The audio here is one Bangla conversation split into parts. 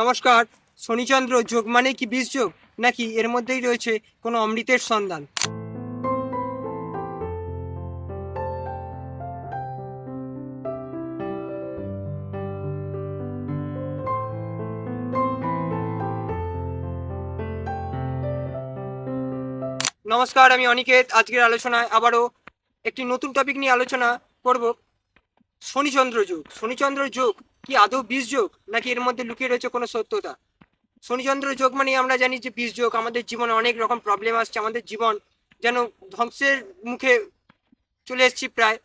নমস্কার, শনিচন্দ্র যোগ মানে কি বিষ যোগ নাকি এর মধ্যেই রয়েছে কোনো অমৃতের সন্ধান? নমস্কার, আমি অনিকেত। আজকের আলোচনায় আবারও একটি নতুন টপিক নিয়ে আলোচনা করব, শনিচন্দ্র যোগ শনিচন্দ্র যোগ কি আদৌ বীজ যোগ? নাকি এর মধ্যে লুকিয়ে রয়েছে কোনো সত্যতা? শনিচন্দ্র যোগ মানে আমরা জানি যে বীজ যোগ। আমাদের জীবনে অনেক রকম প্রবলেম আসছে। আমাদের জীবন যেন ধ্বংসের মুখে চলে এসেছি প্রায়।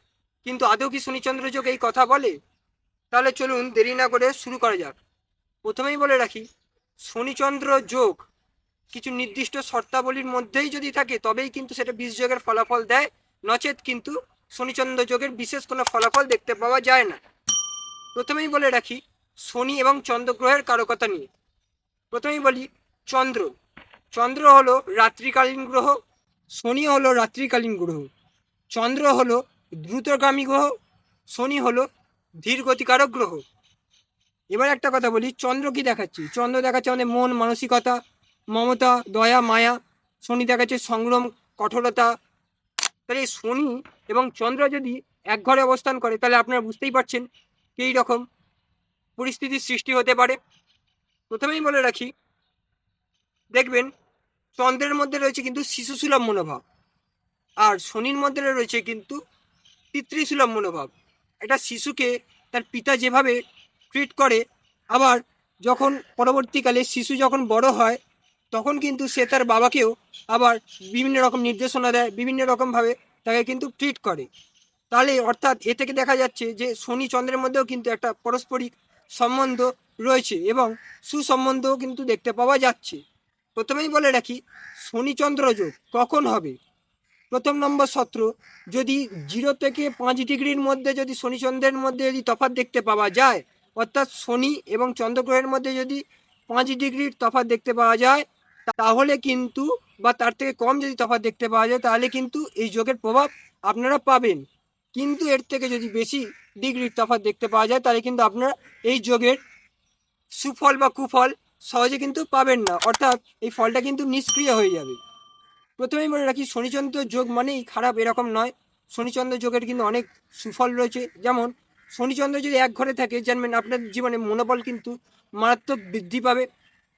কিন্তু আদৌ কি শনিচন্দ্র যোগ এই কথা বলে? তাহলে চলুন দেরি না করে শুরু করা যাক। প্রথমেই বলে রাখি, শনিচন্দ্র যোগ কিছু নির্দিষ্ট শর্তাবলীর মধ্যেই যদি থাকে, তবেই কিন্তু সেটা বীজ যোগের ফলাফল দেয়। নচেত কিন্তু শনিচন্দ্র যোগের বিশেষ কোনো ফলাফল দেখতে পাওয়া যায় না। প্রথমেই বলে রাখি, শনি এবং চন্দ্রগ্রহের কারকতা নিয়ে। প্রথমেই বলি, চন্দ্র। চন্দ্র হলো রাত্রিকালীন গ্রহ, শনি হলো রাত্রিকালীন গ্রহ। চন্দ্র হলো দ্রুতগামী গ্রহ, শনি হলো ধীর গতিকারক গ্রহ। এবার একটা কথা বলি, চন্দ্র কি দেখাচ্ছি? চন্দ্র দেখাচ্ছে আমাদের মন, মানসিকতা, মমতা, দয়া, মায়া। শনি দেখাচ্ছে সংগ্রাম, কঠোরতা। তাহলে শনি এবং চন্দ্র যদি এক ঘরে অবস্থান করে, তাহলে আপনারা বুঝতেই পারছেন এই রকম পরিস্থিতির সৃষ্টি হতে পারে। প্রথমেই বলে রাখি, দেখবেন চন্দ্রের মধ্যে রয়েছে কিন্তু শিশুসুলভ মনোভাব আর শনির মধ্যে রয়েছে কিন্তু পিতৃসুলভ মনোভাব। একটা শিশুকে তার পিতা যেভাবে ট্রিট করে, আবার যখন পরবর্তীকালে শিশু যখন বড় হয়, তখন কিন্তু সে তার বাবাকেও আবার বিভিন্ন রকম নির্দেশনা দেয়, বিভিন্ন রকমভাবে তাকে কিন্তু ট্রিট করে। তাহলে অর্থাৎ এ থেকে দেখা যাচ্ছে যে শনি চন্দ্রের মধ্যেও কিন্তু একটা পারস্পরিক সম্বন্ধ রয়েছে এবং সুসম্বন্ধও কিন্তু দেখতে পাওয়া যাচ্ছে। প্রথমেই বলে রাখি শনিচন্দ্র যোগ কখন হবে? প্রথম নম্বর সত্র, যদি জিরো থেকে পাঁচ ডিগ্রির মধ্যে যদি শনিচন্দ্রের মধ্যে যদি তফাৎ দেখতে পাওয়া যায়, অর্থাৎ শনি এবং চন্দ্রগ্রহের মধ্যে যদি পাঁচ ডিগ্রির তফাৎ দেখতে পাওয়া যায়, তাহলে কিন্তু বা তার থেকে কম যদি তফাৎ দেখতে পাওয়া যায়, তাহলে কিন্তু এই যোগের প্রভাব আপনারা পাবেন। কিন্তু এর থেকে যদি বেশি ডিগ্রির তফাৎ দেখতে পাওয়া যায়, তাহলে কিন্তু আপনারা এই যোগের সুফল বা কুফল সহজে কিন্তু পাবেন না। অর্থাৎ এই ফলটা কিন্তু নিষ্ক্রিয় হয়ে যাবে। প্রথমেই মনে রাখি, শনিচন্দ্র যোগ মানেই খারাপ এরকম নয়। শনিচন্দ্র যোগের কিন্তু অনেক সুফল রয়েছে। যেমন, শনিচন্দ্র যদি এক ঘরে থাকে জানবেন আপনার জীবনে মনোবল কিন্তু মারাত্মক বৃদ্ধি পাবে।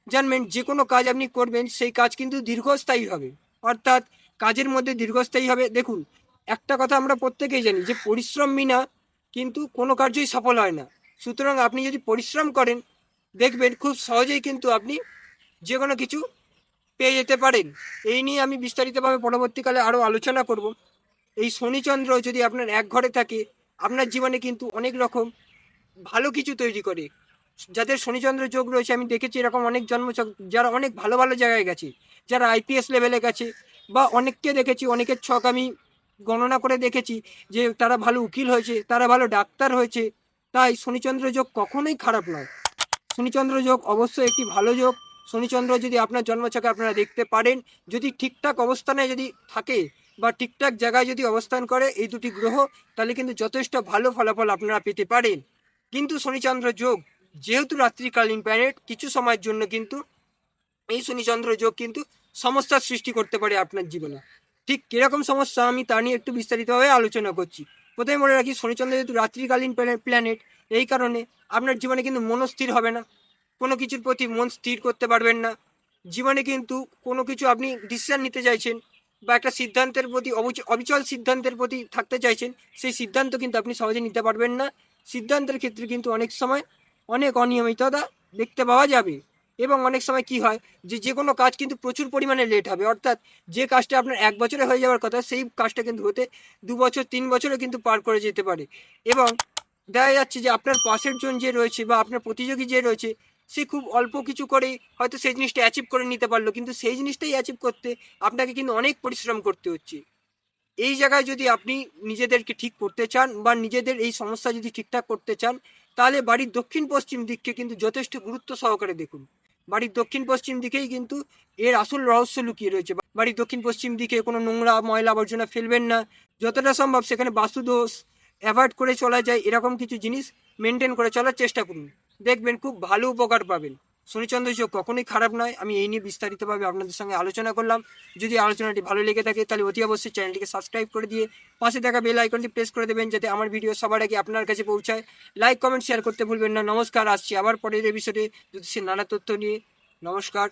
জানবেন যে কোনো কাজ আপনি করবেন, সেই কাজ কিন্তু দীর্ঘস্থায়ী হবে। অর্থাৎ কাজের মধ্যে দীর্ঘস্থায়ী হবে। দেখুন একটা কথা আমরা প্রত্যেকেই জানি যে পরিশ্রম বিনা কিন্তু কোনো কার্যই সফল হয় না। সুতরাং আপনি যদি পরিশ্রম করেন, দেখবেন খুব সহজেই কিন্তু আপনি যে কোনো কিছু পেয়ে যেতে পারেন। এই নিয়ে আমি বিস্তারিতভাবে পরবর্তীকালে আরও আলোচনা করব। এই শনিচন্দ্র যদি আপনার এক ঘরে থাকে, আপনার জীবনে কিন্তু অনেক রকম ভালো কিছু তৈরি করে। যাদের শনিচন্দ্র যোগ রয়েছে, আমি দেখেছি এরকম অনেক জন্মচক, যারা অনেক ভালো ভালো জায়গায় গেছে, যারা আইপিএস লেভেলে গেছে, বা অনেককে দেখেছি, অনেকের ছক আমি গণনা করে দেখেছি যে তারা ভালো উকিল হয়েছে, তারা ভালো ডাক্তার হয়েছে। তাই শনিচন্দ্র যোগ কখনোই খারাপ নয়। শনিচন্দ্র যোগ অবশ্যই একটি ভালো যোগ। শনিচন্দ্র যদি আপনার জন্মছকে আপনারা দেখতে পারেন, যদি ঠিকঠাক অবস্থানে যদি থাকে বা ঠিকঠাক জায়গায় যদি অবস্থান করে এই দুটি গ্রহ, তাহলে কিন্তু যথেষ্ট ভালো ফলাফল আপনারা পেতে পারেন। কিন্তু শনিচন্দ্র যোগ যেহেতু রাত্রিকালীন প্ল্যানেট, কিছু সময়ের জন্য কিন্তু এই শনিচন্দ্র যোগ কিন্তু সমস্যার সৃষ্টি করতে পারে আপনার জীবনে। ঠিক কীরকম সমস্যা আমি তা নিয়ে একটু বিস্তারিতভাবে আলোচনা করছি। প্রথমে মনে রাখি, শনিচন্দ্র যেহেতু রাত্রিকালীন প্ল্যানেট এই কারণে আপনার জীবনে কিন্তু মনস্থির হবে না। কোনো কিছুর প্রতি মন স্থির করতে পারবেন না। জীবনে কিন্তু কোনো কিছু আপনি ডিসিশন নিতে চাইছেন বা একটা সিদ্ধান্তের প্রতি অবিচ- অবিচল সিদ্ধান্তের প্রতি থাকতে চাইছেন, সেই সিদ্ধান্ত কিন্তু আপনি সহজে নিতে পারবেন না। সিদ্ধান্তের ক্ষেত্রে কিন্তু অনেক সময় অনেক অনিয়মিততা দেখতে পাওয়া যাবে। এবং অনেক সময় কি হয় যে যে কোনো কাজ কিন্তু প্রচুর পরিমাণে লেট হবে। অর্থাৎ যে কাজটা আপনার এক বছরে হয়ে যাওয়ার কথা, সেই কাজটা কিন্তু হতে দু বছর, তিন বছরও কিন্তু পার করে যেতে পারে। এবং দেখা যাচ্ছে যে আপনার পাশের জন যে রয়েছে বা আপনার প্রতিযোগী যে রয়েছে, সে খুব অল্প কিছু করেই হয়তো সেই জিনিসটা অ্যাচিভ করে নিতে পারল, কিন্তু সেই জিনিসটাই অ্যাচিভ করতে আপনাকে কিন্তু অনেক পরিশ্রম করতে হচ্ছে। এই জায়গায় যদি আপনি নিজেদেরকে ঠিক করতে চান বা নিজেদের এই সমস্যা যদি ঠিকঠাক করতে চান, তাহলে বাড়ির দক্ষিণ পশ্চিম দিককে কিন্তু যথেষ্ট গুরুত্ব সহকারে দেখুন। বাড়ির দক্ষিণ পশ্চিম দিকেই কিন্তু এর আসল রহস্য লুকিয়ে রয়েছে। বাড়ির দক্ষিণ পশ্চিম দিকে কোনো নোংরা ময়লা আবর্জনা ফেলবেন না। যতটা সম্ভব সেখানে বাস্তুদোষ অ্যাভয়েড করে চলা যায়। এরকম কিছু জিনিস মেনটেন করে চলার চেষ্টা করুন। দেখবেন খুব ভালো উপকার পাবেন। শনিচন্দ্র যোগ কখনোই খারাপ নয়। আমি এই নিয়ে বিস্তারিতভাবে আপনাদের সঙ্গে আলোচনা করলাম। যদি আলোচনাটি ভালো লেগে থাকে, তাহলে অতি অবশ্যই চ্যানেলটিকে সাবস্ক্রাইব করে দিয়ে পাশে থাকা বেল আইকনটি প্রেস করে দেবেন, যাতে আমার ভিডিও সবার আগে আপনার কাছে পৌঁছায়। লাইক, কমেন্ট, শেয়ার করতে ভুলবেন না। নমস্কার, আসছি আবার পরের এপিসোডে যদি সে নানা তথ্য নিয়ে, নমস্কার।